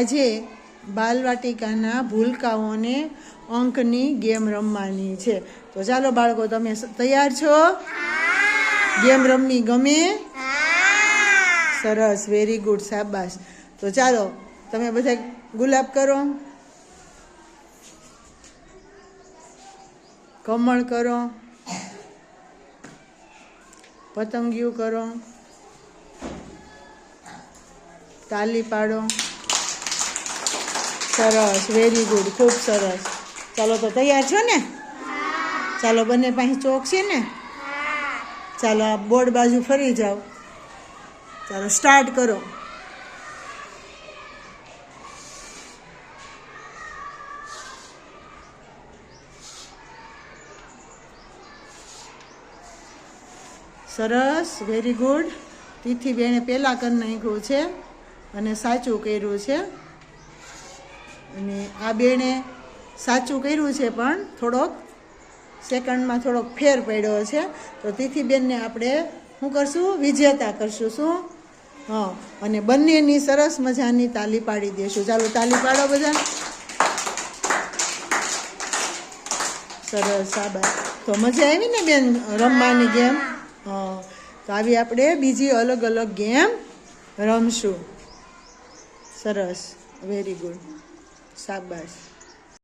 આજે બાલવાટિકાના ભૂલકાઓને અંકની ગેમ રમવાની છે. તો ચાલો બાળકો, તમે તૈયાર છો? ગેમ રમવી ગમે? સરસ વેરી ગુડ શાબાશ. તો ચાલો, તમે બધા ગુલાબ કરો. કમળ કરો. પતંગિયું કરો. તાલી પાડો. સરસ વેરી ગુડ ખૂબ સરસ. ચાલો તો તૈયાર છો ને? ચાલો બંને પાસે ચોક છે ને? ચાલો આ બોર્ડ બાજુ ફરી જાઓ. ચાલો સ્ટાર્ટ કરો. સરસ વેરી ગુડ તિથિ બેને પહેલાં કરી નાખ્યું છે અને સાચું કર્યું છે. અને આ બેણે સાચું કર્યું છે પણ થોડોક સેકન્ડમાં થોડોક ફેર પડ્યો છે. તો તિથિબેનને આપણે શું કરશું? વિજેતા કરશું. શું? હા. અને બંનેની સરસ મજાની તાલી પાડી દઈશું ચાલો તાલી પાડો બધા. સરસ સાબા તો મજા આવી ને બેન રમવાની ગેમ? હા. તો આવી આપણે બીજી અલગ અલગ ગેમ રમશું. સરસ. Very good. શાબાશ